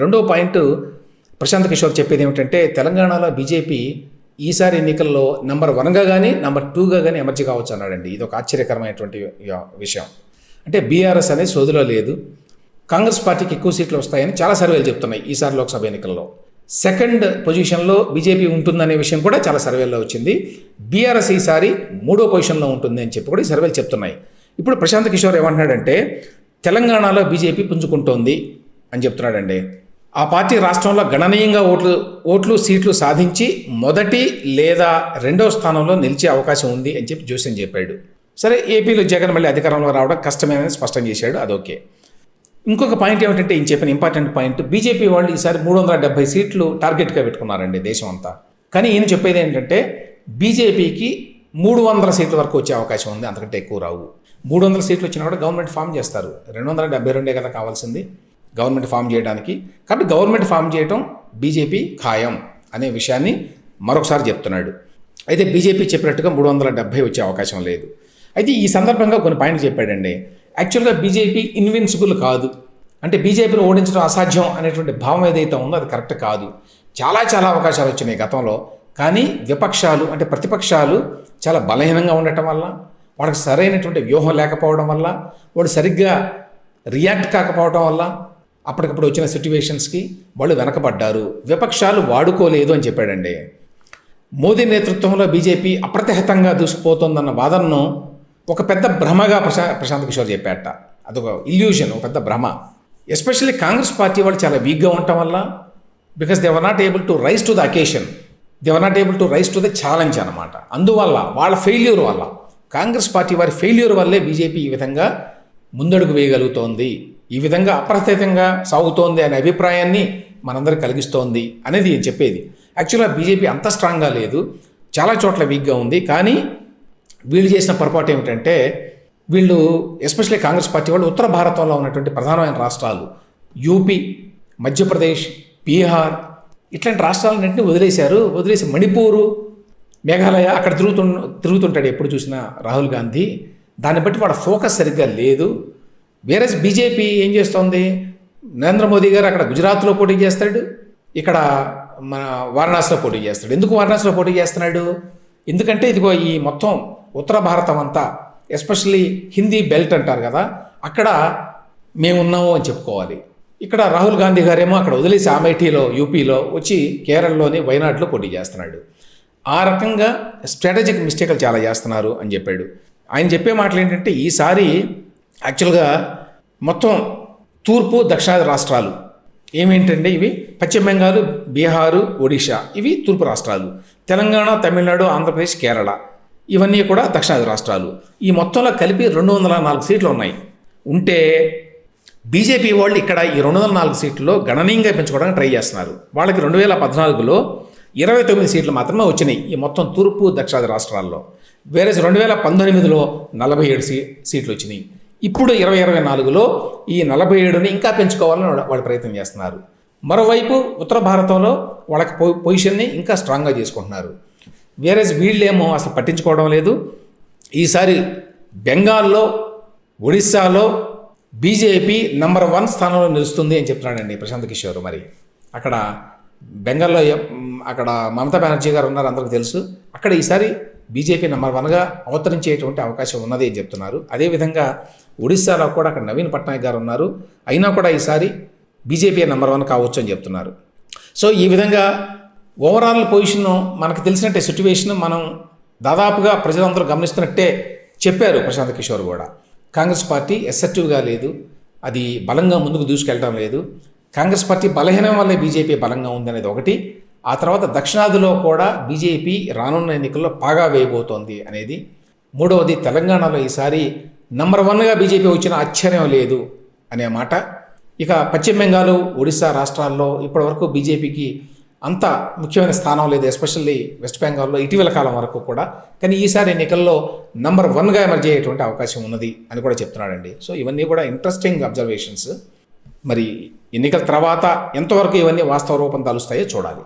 రెండో పాయింట్ ప్రశాంత్ కిషోర్ చెప్పేది ఏమిటంటే తెలంగాణలో బీజేపీ ఈసారి ఎన్నికల్లో నెంబర్ వన్గా కానీ నెంబర్ టూగా కానీ ఎమర్జీ కావచ్చు అన్నాడండి. ఇది ఒక ఆశ్చర్యకరమైనటువంటి విషయం. అంటే బీఆర్ఎస్ అనేది సోదిలో లేదు. కాంగ్రెస్ పార్టీకి ఎక్కువ సీట్లు వస్తాయని చాలా సర్వేలు చెప్తున్నాయి ఈసారి లోక్సభ ఎన్నికల్లో. సెకండ్ పొజిషన్లో బీజేపీ ఉంటుందనే విషయం కూడా చాలా సర్వేల్లో వచ్చింది. బీఆర్ఎస్ ఈసారి మూడో పొజిషన్లో ఉంటుంది అని చెప్పి కూడా ఈ సర్వేలు చెప్తున్నాయి. ఇప్పుడు ప్రశాంత్ కిషోర్ ఏమంటున్నాడంటే తెలంగాణలో బీజేపీ పుంజుకుంటోంది అని చెప్తున్నాడండి. ఆ పార్టీ రాష్ట్రంలో గణనీయంగా ఓట్లు ఓట్లు సీట్లు సాధించి మొదటి లేదా రెండో స్థానంలో నిలిచే అవకాశం ఉంది అని చెప్పి జోస్యం చెప్పాడు. సరే ఏపీలో జగన్ మళ్ళీ అధికారంలో రావడం కష్టమేనని స్పష్టం చేశాడు. అదొకే. ఇంకొక పాయింట్ ఏమిటంటే ఈయన చెప్పిన ఇంపార్టెంట్ పాయింట్ బీజేపీ వాళ్ళు ఈసారి మూడు వందల డెబ్బై సీట్లు టార్గెట్గా పెట్టుకున్నారండి దేశం అంతా. కానీ ఈయన చెప్పేది ఏంటంటే బీజేపీకి మూడు వందల సీట్ల వరకు వచ్చే అవకాశం ఉంది అంతకంటే ఎక్కువ రావు. మూడు వందల సీట్లు వచ్చినా కూడా గవర్నమెంట్ ఫామ్ చేస్తారు. రెండు వందల డెబ్బై రెండే కదా కావాల్సింది. గవర్నమెంట్ ఫామ్ చేయడానికి. కాబట్టి గవర్నమెంట్ ఫామ్ చేయటం బీజేపీ ఖాయం అనే విషయాన్ని మరొకసారి చెప్తున్నాడు. అయితే బీజేపీ చెప్పినట్టుగా మూడు వందల డెబ్బై వచ్చే అవకాశం లేదు. అయితే ఈ సందర్భంగా కొన్ని పాయింట్లు చెప్పాడండి. యాక్చువల్గా బీజేపీ ఇన్విన్సిబుల్ కాదు. అంటే బీజేపీని ఓడించడం అసాధ్యం అనేటువంటి భావం ఏదైతే ఉందో అది కరెక్ట్ కాదు. చాలా చాలా అవకాశాలు వచ్చినాయి గతంలో. కానీ విపక్షాలు అంటే ప్రతిపక్షాలు చాలా బలహీనంగా ఉండటం వల్ల వాళ్ళకి సరైనటువంటి వ్యూహం లేకపోవడం వల్ల వాడు సరిగ్గా రియాక్ట్ కాకపోవడం వల్ల అప్పటికప్పుడు వచ్చిన సిట్యువేషన్స్కి వాళ్ళు వెనకబడ్డారు. విపక్షాలు వాడుకోలేదు అని చెప్పాడండి. మోదీ నేతృత్వంలో బీజేపీ అప్రతిహతంగా దూసుకుపోతోందన్న వాదనను ఒక పెద్ద భ్రమగా ప్రశా ప్రశాంత్ కిషోర్ చెప్పాట అదొక ఇల్యూషన్ ఒక పెద్ద భ్రమ. ఎస్పెషల్లీ కాంగ్రెస్ పార్టీ వాళ్ళు చాలా వీక్గా ఉండటం వల్ల because they were not able to rise to the occasion they were not able to rise to the challenge అనమాట అందువల్ల వాళ్ళ ఫెయిల్యూర్ వల్ల కాంగ్రెస్ పార్టీ వారి ఫెయిల్యూర్ వల్లే బీజేపీ ఈ విధంగా ముందడుగు వేయగలుగుతోంది. ఈ విధంగా అప్రస్థితంగా సాగుతోంది అనే అభిప్రాయాన్ని మనందరికి కలిగిస్తోంది అనేది నేను చెప్పేది. యాక్చువల్గా బీజేపీ అంత స్ట్రాంగ్గా లేదు. చాలా చోట్ల వీక్గా ఉంది. కానీ వీళ్ళు చేసిన పొరపాటు ఏమిటంటే వీళ్ళు ఎస్పెషల్లీ కాంగ్రెస్ పార్టీ వాళ్ళు ఉత్తర భారతంలో ఉన్నటువంటి ప్రధానమైన రాష్ట్రాలు యూపీ మధ్యప్రదేశ్ బీహార్ ఇట్లాంటి రాష్ట్రాలన్నింటినీ వదిలేశారు. వదిలేసి మణిపూరు మేఘాలయ అక్కడ తిరుగుతు తిరుగుతుంటాడు ఎప్పుడు చూసినా రాహుల్ గాంధీ. దాన్ని బట్టి వాళ్ళ ఫోకస్ సరిగ్గా లేదు. వేరే బీజేపీ ఏం చేస్తోంది? నరేంద్ర మోదీ గారు అక్కడ గుజరాత్లో పోటీ చేస్తాడు. ఇక్కడ మన వారణాసిలో పోటీ చేస్తాడు. ఎందుకు వారణాసిలో పోటీ చేస్తున్నాడు? ఎందుకంటే ఇదిగో ఈ మొత్తం ఉత్తర భారతం అంతా ఎస్పెషల్లీ హిందీ బెల్ట్ అంటారు కదా అక్కడ మేమున్నాము అని చెప్పుకోవాలి. ఇక్కడ రాహుల్ గాంధీ గారేమో అక్కడ వదిలేసి అమేఠీలో యూపీలో వచ్చి కేరళలోని వైనాడ్లో పోటీ చేస్తున్నాడు. ఆ రకంగా స్ట్రాటజిక్ మిస్టేక్లు చాలా చేస్తున్నారు అని చెప్పాడు. ఆయన చెప్పే మాటలు ఏంటంటే ఈసారి యాక్చువల్గా మొత్తం తూర్పు దక్షిణాది రాష్ట్రాలు. ఏమేంటంటే ఇవి? పశ్చిమ బెంగాల్ బీహారు ఒడిషా ఇవి తూర్పు రాష్ట్రాలు. తెలంగాణ తమిళనాడు ఆంధ్రప్రదేశ్ కేరళ. ఇవన్నీ కూడా దక్షిణాది రాష్ట్రాలు. ఈ మొత్తంలో కలిపి రెండు వందల నాలుగు సీట్లు ఉన్నాయి. ఉంటే బీజేపీ వాళ్ళు ఇక్కడ ఈ రెండు వందల నాలుగు సీట్లలో గణనీయంగా పెంచుకోవడానికి ట్రై చేస్తున్నారు. వాళ్ళకి రెండు వేల పద్నాలుగులో ఇరవై తొమ్మిది సీట్లు మాత్రమే వచ్చినాయి ఈ మొత్తం తూర్పు దక్షిణాది రాష్ట్రాల్లో. వేరే రెండు వేల పంతొమ్మిదిలో నలభై ఏడు సీ సీట్లు వచ్చినాయి. ఇప్పుడు ఇరవై ఇరవై నాలుగులో ఈ నలభై ఏడుని ఇంకా పెంచుకోవాలని వాళ్ళు ప్రయత్నం చేస్తున్నారు. మరోవైపు ఉత్తర భారతంలో వాళ్ళకి పొ పొజిషన్ని ఇంకా స్ట్రాంగ్గా చేసుకుంటున్నారు. వేరే వీళ్ళేమో అసలు పట్టించుకోవడం లేదు. ఈసారి బెంగాల్లో ఒడిస్సాలో బీజేపీ నంబర్ వన్ స్థానంలో నిలుస్తుంది అని చెప్తున్నాడండి ప్రశాంత్ కిషోర్ మరి. అక్కడ బెంగాల్లో అక్కడ మమతా బెనర్జీ గారు ఉన్నారు అందరికీ తెలుసు. అక్కడ ఈసారి బీజేపీ నెంబర్ వన్గా అవతరించేటువంటి అవకాశం ఉన్నది అని చెప్తున్నారు. అదేవిధంగా ఒడిస్సాలో కూడా అక్కడ నవీన్ పట్నాయక్ గారు ఉన్నారు. అయినా కూడా ఈసారి బీజేపీ నెంబర్ వన్ కావచ్చు అని చెప్తున్నారు. సో ఈ విధంగా ఓవరాల్ పొజిషన్ మనకు తెలిసినట్టే సిచ్యువేషన్ మనం దాదాపుగా ప్రజలందరూ గమనిస్తున్నట్టే చెప్పారు ప్రశాంత్ కిషోర్ కూడా కాంగ్రెస్ పార్టీ ఎస్సెటివ్గా లేదు. అది బలంగా ముందుకు దూసుకెళ్ళడం లేదు. కాంగ్రెస్ పార్టీ బలహీనం వల్లే బీజేపీ బలంగా ఉందనేది ఒకటి. ఆ తర్వాత దక్షిణాదిలో కూడా బీజేపీ రానున్న ఎన్నికల్లో పాగా వేయబోతోంది అనేది. మూడవది తెలంగాణలో ఈసారి నంబర్ వన్గా బీజేపీ వచ్చిన ఆశ్చర్యం లేదు అనే మాట. ఇక పశ్చిమ బెంగాల్ ఒడిశా రాష్ట్రాల్లో ఇప్పటివరకు బీజేపీకి అంత ముఖ్యమైన స్థానం లేదు ఎస్పెషల్లీ వెస్ట్ బెంగాల్లో ఇటీవల కాలం వరకు కూడా. కానీ ఈసారి ఎన్నికల్లో నంబర్ వన్గా ఎమర్జ్ అయ్యేటువంటి అవకాశం ఉన్నది అని కూడా చెప్తున్నాడండి. సో ఇవన్నీ కూడా ఇంట్రెస్టింగ్ అబ్జర్వేషన్స్ మరి ఎన్నికల తర్వాత ఎంతవరకు ఇవన్నీ వాస్తవ రూపం తలుస్తాయో చూడాలి.